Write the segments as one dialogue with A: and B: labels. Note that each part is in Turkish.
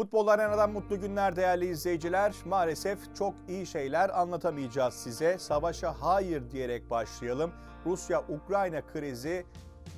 A: Futbol Arena'dan mutlu günler değerli izleyiciler. Maalesef çok iyi şeyler anlatamayacağız size. Savaşa hayır diyerek başlayalım. Rusya-Ukrayna krizi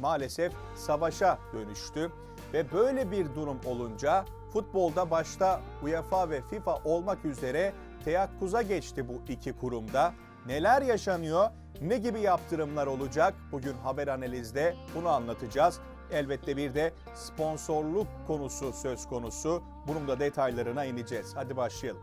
A: maalesef savaşa dönüştü. Ve böyle bir durum olunca futbolda başta UEFA ve FIFA olmak üzere teyakkuza geçti bu iki kurumda. Neler yaşanıyor, ne gibi yaptırımlar olacak bugün haber analizde bunu anlatacağız. Elbette bir de sponsorluk konusu söz konusu. Bunun da detaylarına ineceğiz. Hadi başlayalım.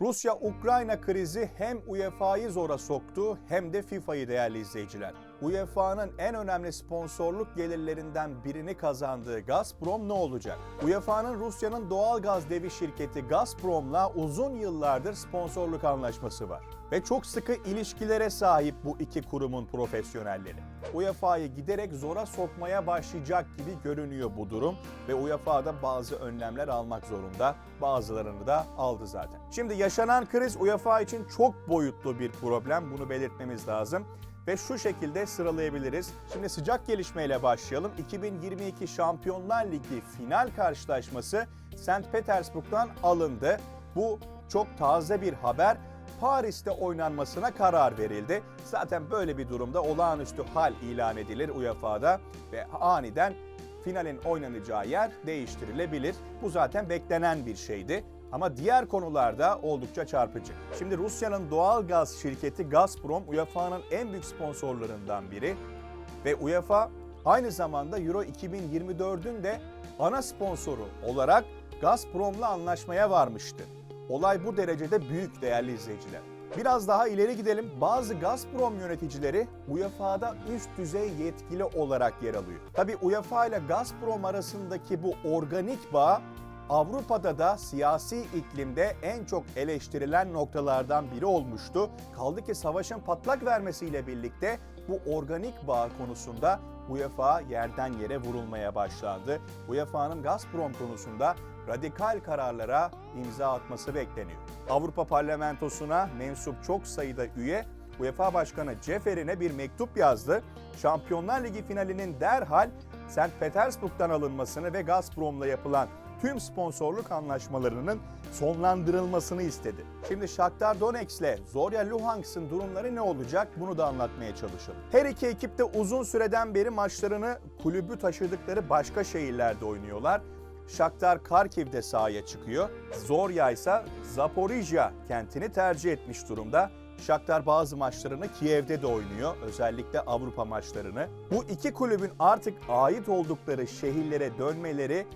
A: Rusya-Ukrayna krizi hem UEFA'yı zora soktu hem de FIFA'yı değerli izleyiciler. UEFA'nın en önemli sponsorluk gelirlerinden birini kazandığı Gazprom ne olacak? UEFA'nın Rusya'nın doğal gaz devi şirketi Gazprom'la uzun yıllardır sponsorluk anlaşması var. Ve çok sıkı ilişkilere sahip bu iki kurumun profesyonelleri. UEFA'yı giderek zora sokmaya başlayacak gibi görünüyor bu durum ve UEFA da bazı önlemler almak zorunda. Bazılarını da aldı zaten. Şimdi yaşanan kriz UEFA için çok boyutlu bir problem. Bunu belirtmemiz lazım ve şu şekilde sıralayabiliriz. Şimdi sıcak gelişmeyle başlayalım. 2022 Şampiyonlar Ligi final karşılaşması St. Petersburg'dan alındı. Bu çok taze bir haber. Paris'te oynanmasına karar verildi. Zaten böyle bir durumda olağanüstü hal ilan edilir UEFA'da ve aniden finalin oynanacağı yer değiştirilebilir. Bu zaten beklenen bir şeydi. Ama diğer konularda oldukça çarpıcı. Şimdi Rusya'nın doğal gaz şirketi Gazprom UEFA'nın en büyük sponsorlarından biri ve UEFA aynı zamanda Euro 2024'ün de ana sponsoru olarak Gazprom'la anlaşmaya varmıştı. Olay bu derecede büyük değerli izleyiciler. Biraz daha ileri gidelim. Bazı Gazprom yöneticileri UEFA'da üst düzey yetkili olarak yer alıyor. Tabi UEFA ile Gazprom arasındaki bu organik bağ Avrupa'da da siyasi iklimde en çok eleştirilen noktalardan biri olmuştu. Kaldı ki savaşın patlak vermesiyle birlikte bu organik bağ konusunda UEFA yerden yere vurulmaya başlandı. UEFA'nın Gazprom konusunda radikal kararlara imza atması bekleniyor. Avrupa Parlamentosu'na mensup çok sayıda üye UEFA Başkanı Ceferin'e bir mektup yazdı. Şampiyonlar Ligi finalinin derhal St. Petersburg'dan alınmasını ve Gazprom'la yapılan tüm sponsorluk anlaşmalarının sonlandırılmasını istedi. Şimdi Shakhtar Donetsk'le Zorya Luhansk'ın durumları ne olacak bunu da anlatmaya çalışalım. Her iki ekip de uzun süreden beri maçlarını kulübü taşıdıkları başka şehirlerde oynuyorlar. Shakhtar Kharkiv'de sahaya çıkıyor. Zorya ise Zaporijya kentini tercih etmiş durumda. Shakhtar bazı maçlarını Kiev'de de oynuyor. Özellikle Avrupa maçlarını. Bu iki kulübün artık ait oldukları şehirlere dönmeleri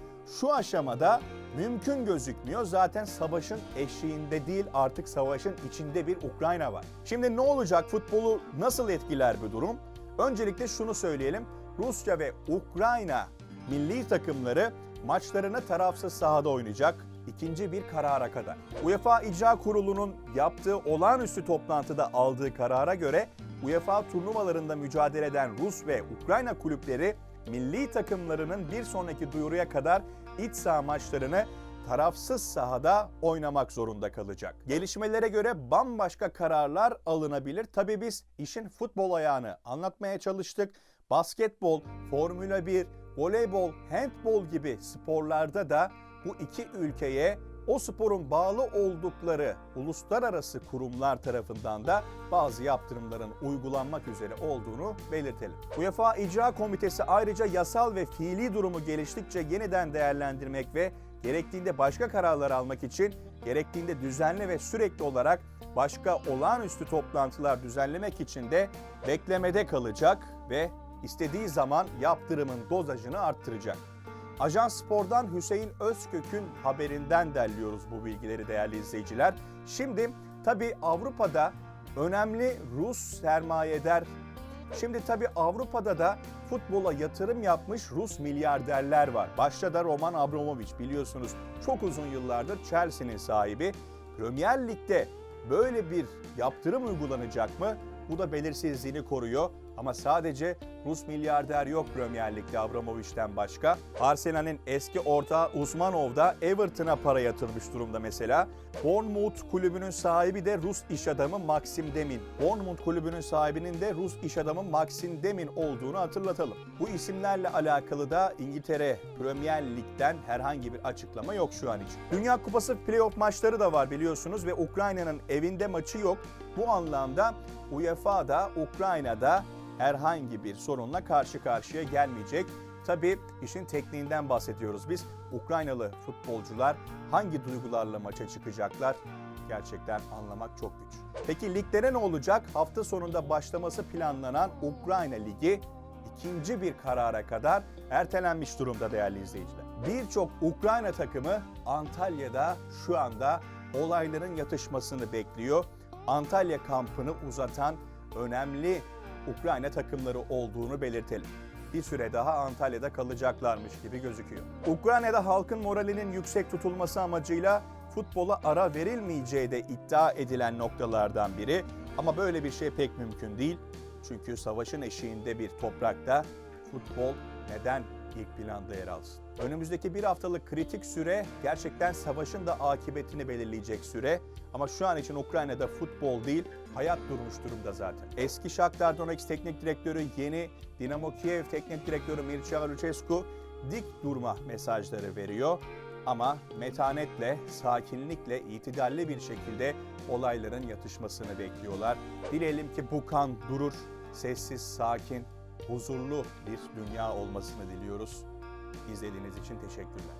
A: şu aşamada mümkün gözükmüyor. Zaten savaşın eşiğinde değil artık savaşın içinde bir Ukrayna var. Şimdi ne olacak? Futbolu nasıl etkiler bu durum? Öncelikle şunu söyleyelim. Rusya ve Ukrayna milli takımları maçlarını tarafsız sahada oynayacak ikinci bir karara kadar. UEFA İcra Kurulu'nun yaptığı olağanüstü toplantıda aldığı karara göre UEFA turnuvalarında mücadele eden Rus ve Ukrayna kulüpleri milli takımlarının bir sonraki duyuruya kadar iç saha maçlarını tarafsız sahada oynamak zorunda kalacak. Gelişmelere göre bambaşka kararlar alınabilir. Tabii biz işin futbol ayağını anlatmaya çalıştık. Basketbol, Formula 1, voleybol, handbol gibi sporlarda da bu iki ülkeye o sporun bağlı oldukları uluslararası kurumlar tarafından da bazı yaptırımların uygulanmak üzere olduğunu belirtelim. UEFA İcra Komitesi ayrıca yasal ve fiili durumu geliştikçe yeniden değerlendirmek ve gerektiğinde başka kararlar almak için gerektiğinde düzenli ve sürekli olarak başka olağanüstü toplantılar düzenlemek için de beklemede kalacak ve istediği zaman yaptırımın dozajını arttıracak. Ajans Spor'dan Hüseyin Özkök'ün haberinden derliyoruz bu bilgileri değerli izleyiciler. Şimdi tabii Avrupa'da önemli Rus sermayeder Şimdi tabii Avrupa'da da futbola yatırım yapmış Rus milyarderler var. Başta da Roman Abramovich biliyorsunuz çok uzun yıllardır Chelsea'nin sahibi. Premier Lig'de böyle bir yaptırım uygulanacak mı? Bu da belirsizliğini koruyor. Ama sadece Rus milyarder yok Premier Lig'de Abramovich'ten başka. Arsenal'in eski ortağı Usmanov da Everton'a para yatırmış durumda mesela. Bournemouth kulübünün sahibi de Rus iş adamı Maxim Demin. Bournemouth kulübünün sahibinin de Rus iş adamı Maxim Demin olduğunu hatırlatalım. Bu isimlerle alakalı da İngiltere Premier Lig'den herhangi bir açıklama yok şu an için. Dünya Kupası playoff maçları da var biliyorsunuz ve Ukrayna'nın evinde maçı yok. Bu anlamda UEFA da Ukrayna'da herhangi bir sorunla karşı karşıya gelmeyecek. Tabii işin tekniğinden bahsediyoruz biz. Ukraynalı futbolcular hangi duygularla maça çıkacaklar? Gerçekten anlamak çok güç. Peki liglere ne olacak? Hafta sonunda başlaması planlanan Ukrayna Ligi ikinci bir karara kadar ertelenmiş durumda değerli izleyiciler. Birçok Ukrayna takımı Antalya'da şu anda olayların yatışmasını bekliyor. Antalya kampını uzatan önemli Ukrayna takımları olduğunu belirtelim. Bir süre daha Antalya'da kalacaklarmış gibi gözüküyor. Ukrayna'da halkın moralinin yüksek tutulması amacıyla futbola ara verilmeyeceği de iddia edilen noktalardan biri. Ama böyle bir şey pek mümkün değil. Çünkü savaşın eşiğinde bir toprakta futbol neden ilk planda yer alsın? Önümüzdeki bir haftalık kritik süre gerçekten savaşın da akıbetini belirleyecek süre. Ama şu an için Ukrayna'da futbol değil, hayat durmuş durumda zaten. Eski Shakhtar Donetsk teknik direktörü, yeni Dinamo Kiev teknik direktörü Mircea Lucescu dik durma mesajları veriyor. Ama metanetle, sakinlikle, itidalli bir şekilde olayların yatışmasını bekliyorlar. Dileyelim ki bu kan durur, sessiz, sakin, huzurlu bir dünya olmasını diliyoruz. İzlediğiniz için teşekkürler.